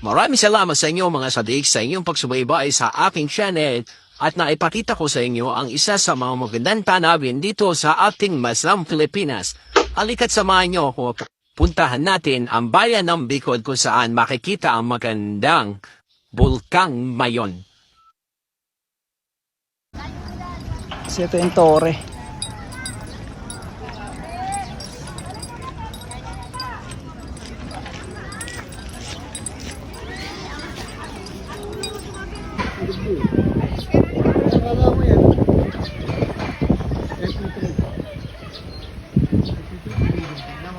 Maraming salamat sa inyo mga sadik sa inyong pagsubaybay sa aking channel at naipakita ko sa inyo ang isa sa mga magandang tanawin dito sa ating Maslam Pilipinas. Halika't samahan niyo ako. Puntahan natin ang bayan ng Bicol kung saan makikita ang magandang Bulkang Mayon. Kasi ito yung tore.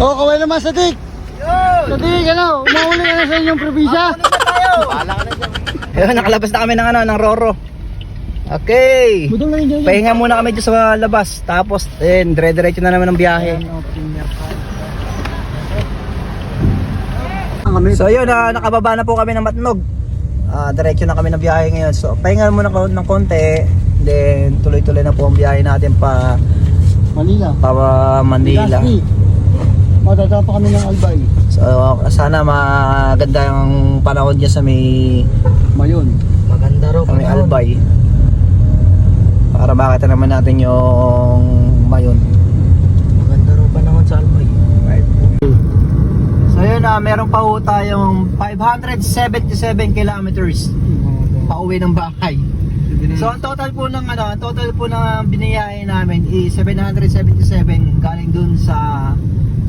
Oh, kaway naman sa dik. Sadik, ano, umahuli ka na sa inyong probinsya. Ayun, nakalabas na kami ng ano, ng Roro. Okay. Budong lang yun. Pahinga muna kami dyan sa labas. Tapos, eh, dire-diretso na naman ang biyahe. So yun, na nakababa na po kami ng Matnog. Ah, diretso na kami ng biyahe ngayon. So, pahinga muna ko ng konti. Then, tuloy-tuloy na po ang biyahe natin pa, Manila. pa Manila. Legazpi. Madadaan pa kami ng Albay. So, sana maganda yung panahon dyan sa may, Mayon. maganda raw sa may Albay. Para makita naman natin yung mayon. Maganda raw panahon sa Albay. Right. So yun na, meron pa ho tayong 577 kilometers pauwi ng bahay. So ang total po ng ano, ang total po ng biniyahe namin is 777 galing dun sa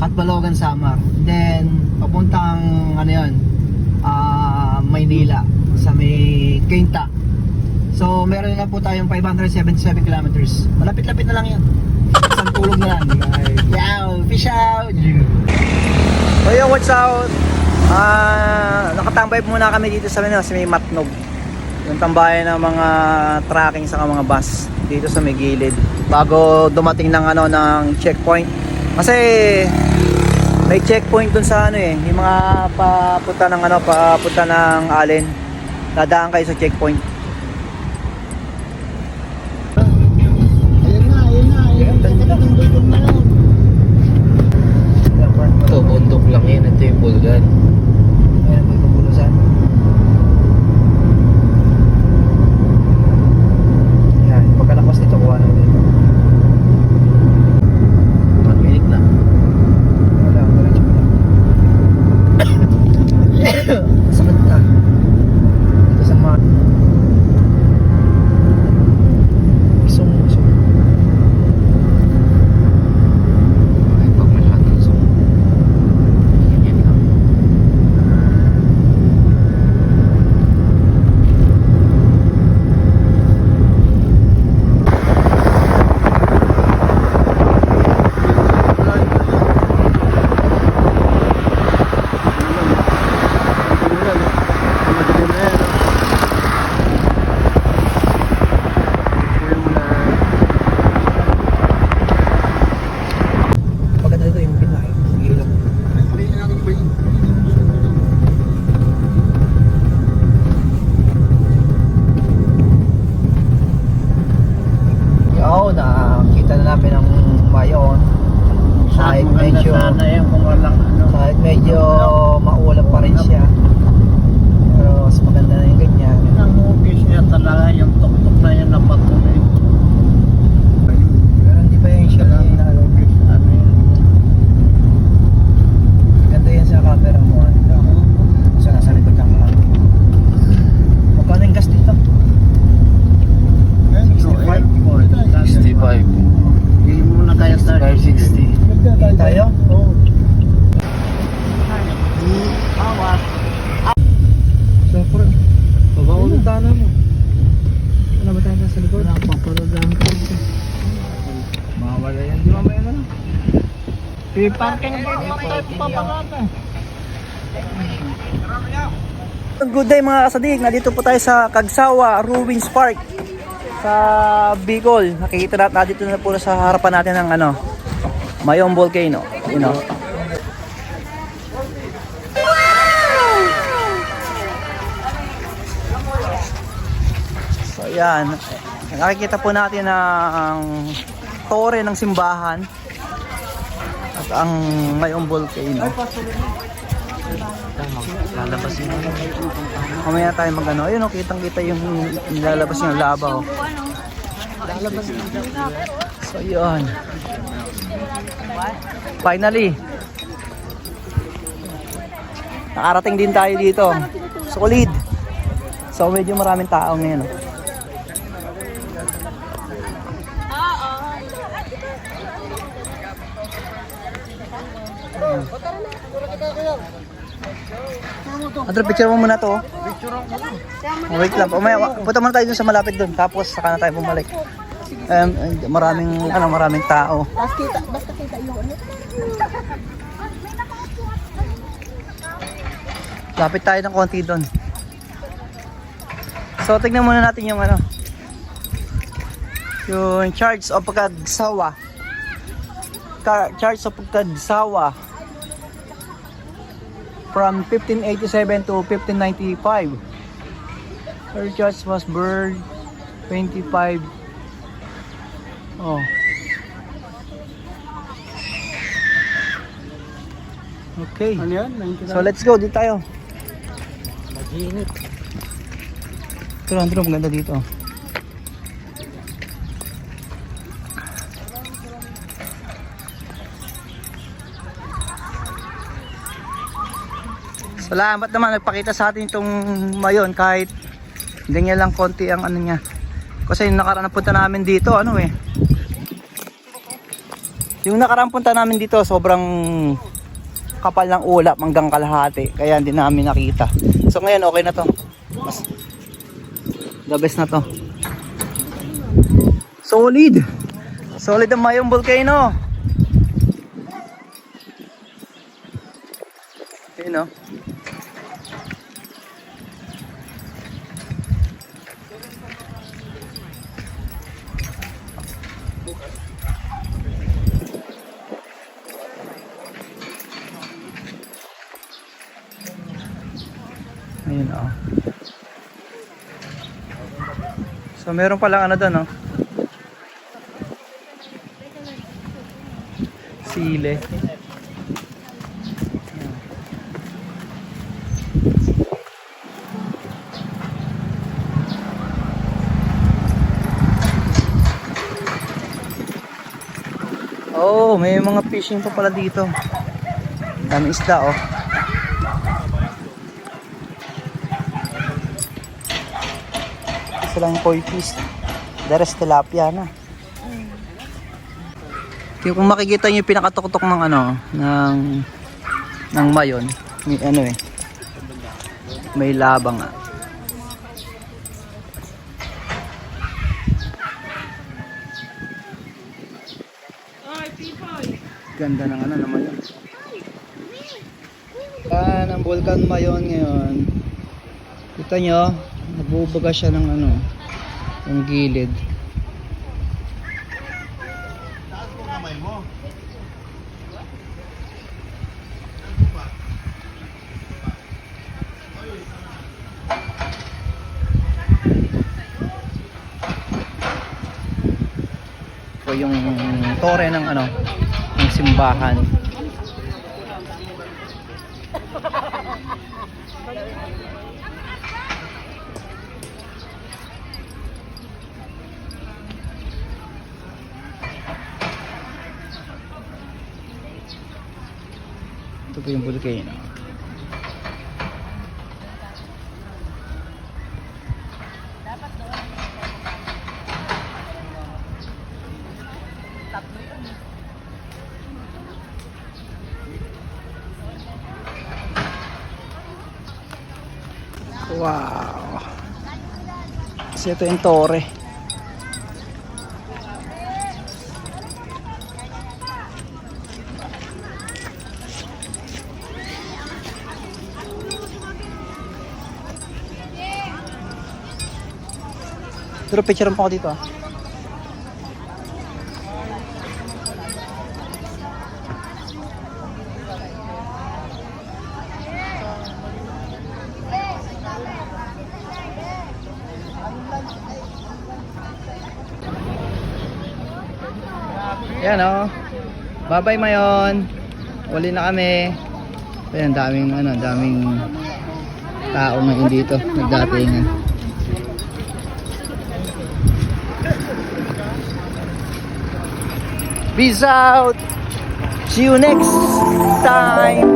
Katbalogan Samar. Then papuntang ano yun, ah Maynila sa may Quinta. So meron na po tayong 577 kilometers. Malapit-lapit na lang yan. Isang tulog na lang. Yow, fish out! So yo, what's out? Ah, nakatambay muna kami dito sa, ano, sa may Matnog. Yung tambayan ng mga tracking sa mga bus dito sa may gilid bago dumating ng ano ng checkpoint. Kasi may checkpoint dun sa ano eh, yung mga papunta ng ano, papunta ng Allen. Dadaan kayo sa checkpoint. Ayun na, ayun na. Ayun na. Ayun na. yun. Ito, bundok lang yan. Ito yung Bulgan. Piparking pa naman tayo papangata. Good day mga kasadig, nandito po tayo sa Kagsawa Ruins Park sa Bicol. Nakikita natin nandito na po sa harapan natin ng ano, Mayong Volcano. You know. So yan, nakikita po natin ang tore ng simbahan at ang Mayong Volcano. Lalabas yun. Mamaya tayo mag ano. Ayun oh, kitang kita yung nilalabas yung laba oh. Lalabas So yun. Finally. Nakarating din tayo dito. Solid. So medyo maraming tao ngayon. oh. Andro, picture mo muna to. oh. Oh, wait lang. Umaya, punta muna tayo dun sa malapit dun. Tapos saka na tayo bumalik. Um, maraming, ano, maraming tao. Basta kita, basta kita yung ano. Lapit tayo ng konti dun. So, tignan muna natin yung ano. Yung charge of pagkagsawa. Car- charge of pagkagsawa. From 1587 to 1595. Her charge was burned 25 Oh. Okay. Ano yan? 99? So let's go, dito tayo. Mag-iinit. Pero Andrew, maganda dito. Salamat naman nagpakita sa atin itong mayon kahit ganyan lang konti ang ano niya. Kasi yung nakaraan na punta namin dito, ano eh. Yung nakaraan punta namin dito, sobrang kapal ng ulap hanggang kalahati. Kaya hindi namin nakita. So ngayon okay na to. Mas the best na to. Solid. Solid ang mayong volcano. Ayun oh. Ayun oh. So meron palang ano doon, no? Sile. Oh, may mga fishing pa pala dito. Dami isda, oh. Isa lang yung koi fish. The rest tilapia na. Yung kung makikita niyo yung pinakatuktok ng ano, ng ng mayon, may ano eh. May labang ah. Ganda ng ano naman yun. Yan ang Volcan Mayon ngayon. Kita nyo, nabubuga siya ng ano, yung gilid. Yung tore ng ano, ng simbahan. Ito po yung volcano. Wow. Kasi ito yung tore. Pero picture mo ako dito ah. Yan oh. Bye-bye Mayon. Uli na kami. Ayan, daming ano, daming tao ngayon dito. Nagdatingan. Peace out. See you next time.